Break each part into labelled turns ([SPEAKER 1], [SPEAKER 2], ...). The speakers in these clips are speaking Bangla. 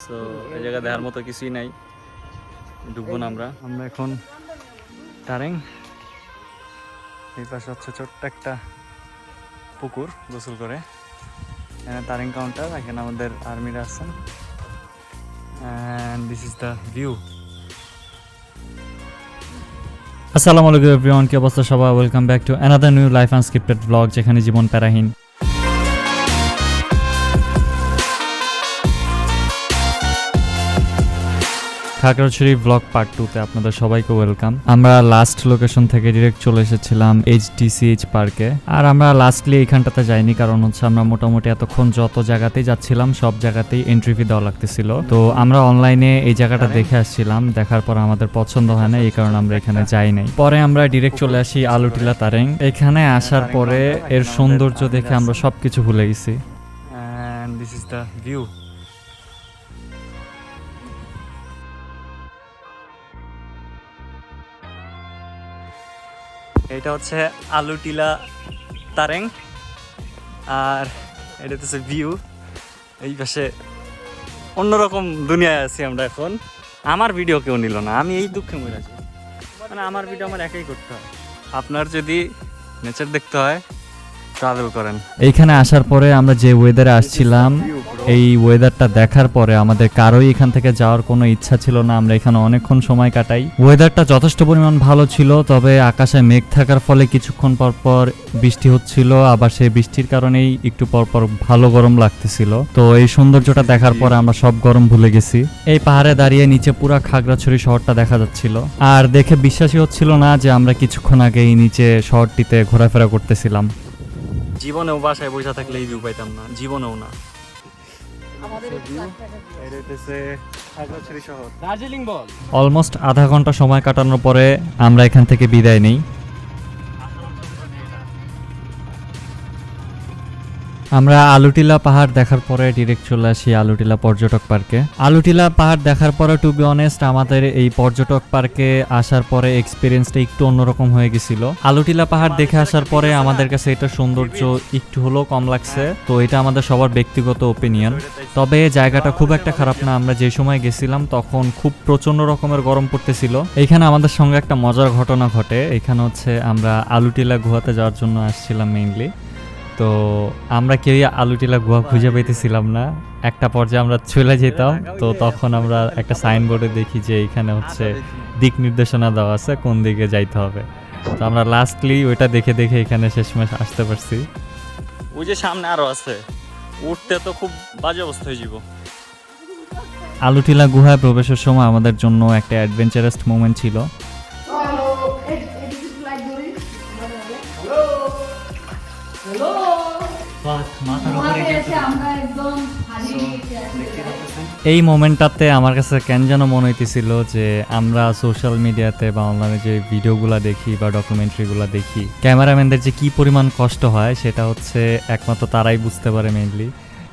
[SPEAKER 1] তো এই জায়গা দেখার মতো কিছুই নাই। ঢুকবো না আমরা। আমরা এখন টারেং এই পাশে হচ্ছে ছোট্ট একটা পুকুর গোসল করে। এখানে তারিং কাউন্টার এখানে আমাদের আর্মিরা আছেন। And this is the view আসসালামু আলাইকুম এভরিওয়ান কি অবস্থা সবাই welcome back to another new life unscripted blog যেখানে জীবন প্যারাহীন। খাগড়াছড়ি ব্লগ পার্ট টুতে আপনাদের সবাইকে ওয়েলকাম। আমরা লাস্ট লোকেশন থেকে ডিরেক্ট চলে এসেছিলাম এইচ এইচডিসিএইচ পার্কে আর আমরা লাস্টলি এইখানটাতে যাইনি কারণ হচ্ছে আমরা মোটামুটি এতক্ষণ যত জায়গাতেই যাচ্ছিলাম, সব জায়গাতেই এন্ট্রি ফি দেওয়া লাগতেছিল। তো আমরা অনলাইনে এই জায়গাটা দেখে আসছিলাম, দেখার পর আমাদের পছন্দ হয় না, এই কারণে আমরা এখানে যাই নাই। পরে আমরা ডিরেক্ট চলে আসি আলুটিলা তারেং। এখানে আসার পরে এর সৌন্দর্য দেখে আমরা সবকিছু ভুলে গেছি। দিস ইজ দ্য ভিউ এটা হচ্ছে আলু টিলা তারেং, আর এটা হচ্ছে ভিউ। এই পাশে অন্যরকম দুনিয়ায় আছি আমরা এখন। আমার ভিডিও কেউ নিল না, আমি এই দুঃখে মরে আছি। মানে আমার ভিডিও আমার একাই করতে হয়। আপনার যদি নেচার দেখতে হয় ট্রাভেল করেন। এইখানে আসার পরে আমরা যে ওয়েদারে আসছিলাম এই ওয়েদারটা দেখার পরে আমাদের কারোই এখান থেকে যাওয়ার কোনো ইচ্ছা ছিল না, আমরা এখানে অনেকক্ষণ সময় কাটাই। ওয়েদারটা যথেষ্ট পরিমাণ ভালো ছিল, তবে আকাশে মেঘ থাকার ফলে কিছুক্ষণ পর পর বৃষ্টি হচ্ছিল, আবার সেই বৃষ্টির কারণেই একটু পর পর ভালো গরম লাগতেছিল। তো এই সৌন্দর্যটা দেখার পরে আমরা সব গরম ভুলে গেছি। এই পাহাড়ে দাঁড়িয়ে নিচে পুরা খাগড়াছড়ি শহরটা দেখা যাচ্ছিল। আর দেখে বিশ্বাসই হচ্ছিল না যে আমরা কিছুক্ষণ আগে এই নিচে শহরটিতে ঘোরাফেরা করতেছিলাম। জীবনেও বাসায় বসে থাকলে এই ভিউ পাইতাম না, জীবনেও না। অলমোস্ট আধা ঘণ্টা সময় কাটানোর পরে আমরা এখান থেকে বিদায় নেই। আমরা আলুটিলা পাহাড় দেখার পরে ডিরেক্ট চলে আসি আলুটিলা পর্যটক পার্কে আলুটিলা পাহাড় দেখার পরে টু বি অনেস্ট আমাদের এই পর্যটক পার্কে আসার পরে এক্সপিরিয়েন্সটা একটু অন্যরকম হয়ে গেছিল। আলুটিলা পাহাড় দেখে আসার পরে আমাদের কাছে এটা সৌন্দর্য একটু হলেও কম লাগছে, তো এটা আমাদের সবার ব্যক্তিগত ওপিনিয়ন তবে জায়গাটা খুব একটা খারাপ না, আমরা যে সময় গেছিলাম তখন খুব প্রচণ্ড রকমের গরম পড়তেছিল। এইখানে আমাদের সঙ্গে একটা মজার ঘটনা ঘটে, এখানে হচ্ছে আমরা আলুটিলা গুহাতে যাওয়ার জন্য আসছিলাম মেইনলি তো আমরা কেউই আলুটিলা গুহা খুঁজে পেতেছিলাম না একটা পর্যায়ে আমরা চলে যেতাম তো তখন আমরা একটা সাইনবোর্ডে দেখি যে এখানে হচ্ছে দিক নির্দেশনা দেওয়া আছে কোন দিকে যাইতে হবে তো আমরা লাস্টলি ওইটা দেখে দেখে এখানে শেষমেশ আসতে পারছি ওই যে সামনে আরও আছে উঠতে তো খুব বাজে অবস্থা হয়ে যাব আলুটিলা গুহায় প্রবেশের সময় আমাদের জন্য একটা অ্যাডভেঞ্চারাস মোমেন্ট ছিল
[SPEAKER 2] গেছি।
[SPEAKER 1] এই মোমেন্টটাতে আমার কাছে কেন যেন মনে হইতেছিল যে আমরা সোশ্যাল মিডিয়াতে বা অনলাইনে যে ভিডিওগুলো দেখি বা ডকুমেন্টারিগুলো দেখি ক্যামেরাম্যানদের যে কি পরিমাণ কষ্ট হয় সেটা হচ্ছে একমাত্র তারাই বুঝতে পারে মেইনলি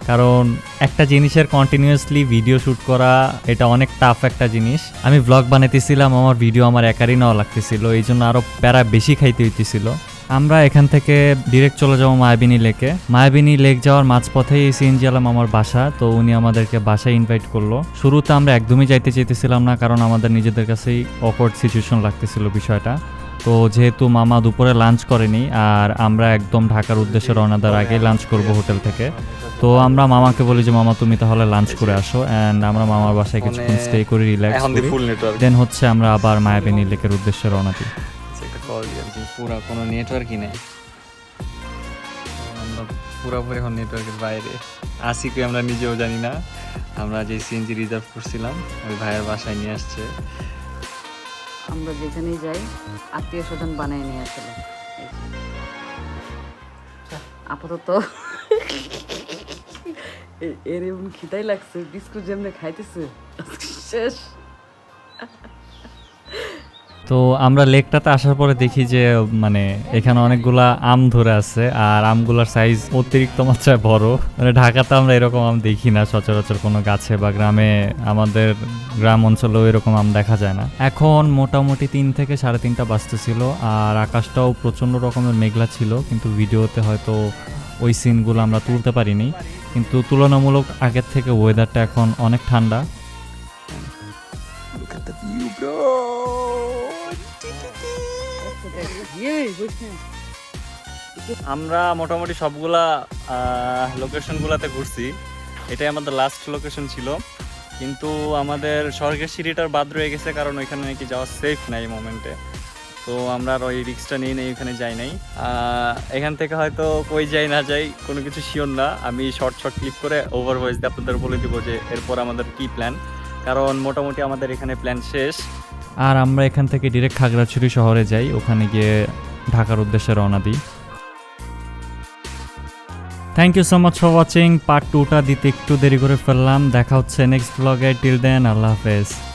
[SPEAKER 1] কারণ একটা জিনিসের কন্টিনিউয়াসলি ভিডিও শ্যুট করা এটা অনেক টাফ একটা জিনিস। আমি ব্লগ বানাইতেছিলাম আমার ভিডিও আমার একারই নেওয়া লাগতেছিল এই জন্য আরও প্যারা বেশি খাইতে হইতেছিল। আমরা এখান থেকে ডিরেক্ট চলে যাব মায়াবিনী লেকে। মায়াবিনী লেক যাওয়ার মাঝপথেই এই সিএনজি আলাম আমার বাসা তো উনি আমাদেরকে বাসায় ইনভাইট করল। শুরুতে আমরা একদমই যাইতে চাইতেছিলাম না কারণ আমাদের নিজেদের কাছেই অকওয়ার্ড সিচুয়েশন লাগতেছিল বিষয়টা। তো যেহেতু মামা দুপুরে লাঞ্চ করেনি আর আমরা একদম ঢাকার উদ্দেশ্যে রওনা দেওয়ার আগেই লাঞ্চ করব হোটেল থেকে। তো আমরা মামাকে বলি যে মামা তুমি তাহলে লাঞ্চ করে আসো। অ্যান্ড আমরা মামার বাসায় কিছুক্ষণ স্টে করি রিল্যাক্স
[SPEAKER 3] দি
[SPEAKER 1] করি।
[SPEAKER 3] নেটওয়ার্ক
[SPEAKER 1] দেন হচ্ছে আমরা আবার মায়াবিনী লেকের উদ্দেশ্যে রওনা দিই। কল পুরো কোনো নেটওয়ার্কই নেই। আমরা পুরোপুরি এখন নেটওয়ার্কের বাইরে। আসি কি আমরা নিজেও জানি না। আমরা যে সিএনজি রিজার্ভ করছিলাম, ওই ভাইয়ের বাসায় নিয়ে আসছে।
[SPEAKER 4] আমরা যেখানেই যাই, আত্মীয় স্বজন বানায় নিয়ে আসলে আপাতত এ- এর এমন খিদাই লাগছে, বিস্কুট যেমনি খাইতেছে শেষ।
[SPEAKER 1] তো আমরা লেকটাতে আসার পরে দেখি যে মানে এখানে অনেকগুলা আম ধরে আছে আর আমগুলার সাইজ অতিরিক্ত মাত্রায় বড়। মানে ঢাকাতে আমরা এরকম আম দেখি না, সচরাচর কোনো গাছে বা গ্রামে আমাদের গ্রাম অঞ্চলেও এরকম আম দেখা যায় না। এখন মোটামুটি তিন থেকে সাড়ে তিনটা বাজতেছিল আর আকাশটাও প্রচণ্ড রকমের মেঘলা ছিল, কিন্তু ভিডিওতে হয়তো ওই সিনগুলো আমরা তুলতে পারিনি। কিন্তু তুলনামূলক আগের থেকে ওয়েদারটা এখন অনেক ঠান্ডা।
[SPEAKER 3] আমরা মোটামুটি সবগুলা লোকেশনগুলোতে ঘুরছি। এটাই আমাদের লাস্ট লোকেশন ছিল। কিন্তু আমাদের স্বর্গের সিঁড়িটার বাদ রয়ে গেছে কারণ ওইখানে নাকি যাওয়া সেফ নাই এই মোমেন্টে তো আমরা আর ওই রিক্সটা নিয়ে নেই ওইখানে যাই নাই। এখান থেকে হয়তো কই যাই না যাই কোনো কিছু শিওর না। আমি শর্ট শর্ট ক্লিক করে ওভার ভয়েস দিয়ে আপনাদের বলে দিব যে এরপর আমাদের কি প্ল্যান কারণ মোটামুটি আমাদের এখানে প্ল্যান শেষ।
[SPEAKER 1] আর আমরা এখান থেকে ডিরেক্ট খাগড়াছড়ি শহরে যাই। ওখানে গিয়ে ঢাকার উদ্দেশ্যে রওনা দিই। Thank you so much for watching part টুটা দিতে একটু দেরি করে ফেললাম। দেখা হচ্ছে নেক্সট ব্লগে টিল দেন আল্লাহ হাফেজ।